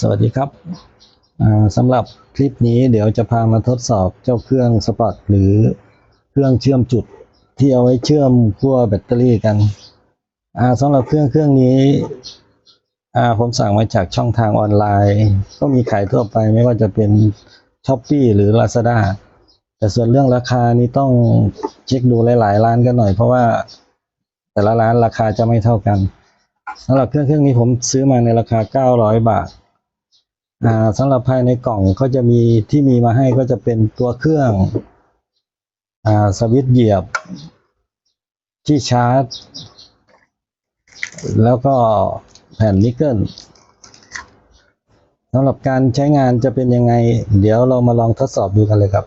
สวัสดีครับสำหรับคลิปนี้เดี๋ยวจะพามาทดสอบเจ้าเครื่องสปอตหรือเครื่องเชื่อมจุดที่เอาไว้เชื่อมขั้วแบตเตอรี่กันสำหรับเครื่องเครื่องนี้ผมสั่งมาจากช่องทางออนไลน์ ก็มีขายทั่วไปไม่ว่าจะเป็น s h อ p e e หรือ Lazada แต่ส่วนเรื่องราคานี้ต้องเช็คดูหลาย ๆ ร้านกันหน่อยเพราะว่าแต่ละร้านราคาจะไม่เท่ากันสำหรับเครื่องเครื่องนี้ผมซื้อมาในราคา 900 บาทอ่า สำหรับภายในกล่องก็จะมีที่มีมาให้ก็จะเป็นตัวเครื่องอสวิตช์เหยียบ ที่ชาร์จ แล้วก็แผ่นนิกเกิลสำหรับการใช้งานจะเป็นยังไง เดี๋ยวเรามาลองทดสอบดูกันเลยครับ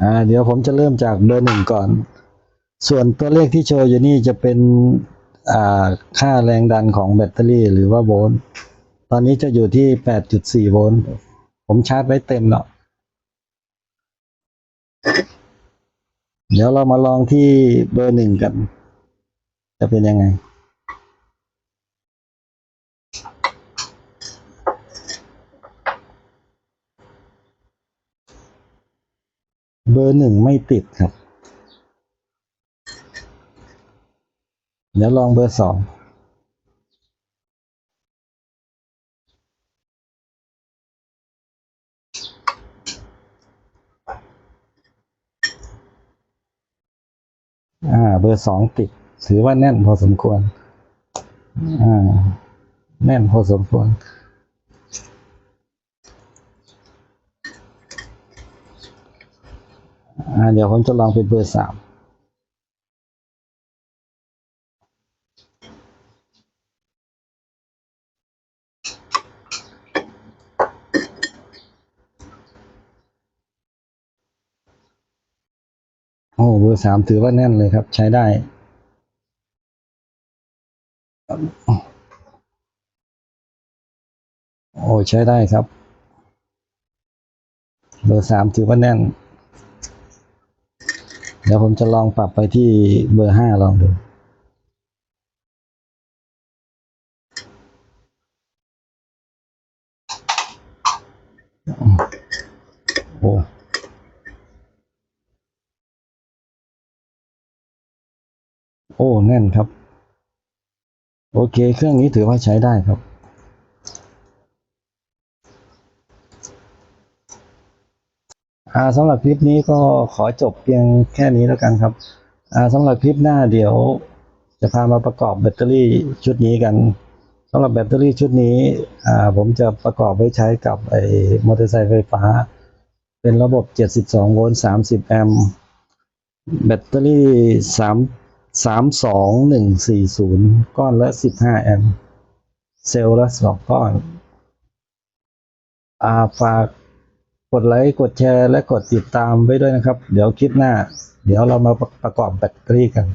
อ่าเดี๋ยวผมจะเริ่มจากเบอร์หนึ่งก่อน ส่วนตัวเลขที่โชว์อยู่นี่จะเป็นอ่าค่าแรงดันของแบตเตอรี่หรือว่าโวลต์ตอนนี้จะอยู่ที่ 8.4 โวลต์ผมชาร์จไว้เต็มแล้วเดี๋ยวเรามาลองที่เบอร์หนึ่งกัน จะเป็นยังไง เบอร์หนึ่งไม่ติดครับ เดี๋ยวลองเบอร์สองอ่า เบอร์สองติด ถือว่าแน่นพอสมควร อ่า แน่นพอสมควร อ่า เดี๋ยวผมจะลองเป็นเบอร์สามโอ้เบอร์สามถือว่าแน่นเลยครับ ใช้ได้โอ้ใช้ได้ครับ เบอร์สามถือว่าแน่น เดี๋ยวผมจะลองปรับไปที่เบอร์ห้าลองดูโอ้โอ้แน่นครับ โอเค เครื่องนี้ถือว่าใช้ได้ครับ อ่า สำหรับคลิปนี้ก็ขอจบเพียงแค่นี้แล้วกันครับอ่าสำหรับคลิปหน้าเดี๋ยว จะพามาประกอบแบตเตอรี่ชุดนี้กันสำหรับแบตเตอรี่ชุดนี้ผมจะประกอบไว้ใช้กับไอ้มอเตอร์ไซค์ไฟฟ้า เป็นระบบ 72 โวลต์ 30 แอมป์แบตเตอรี่ 3 32140 ก้อนละ 15 แอมป์เซลล์ละ 2 ก้อนอาฝาก กดไลค์กดแชร์และกดติดตามไว้ด้วยนะครับ เดี๋ยวคลิปหน้า เดี๋ยวเรามาประกอบแบตเตอรี่กัน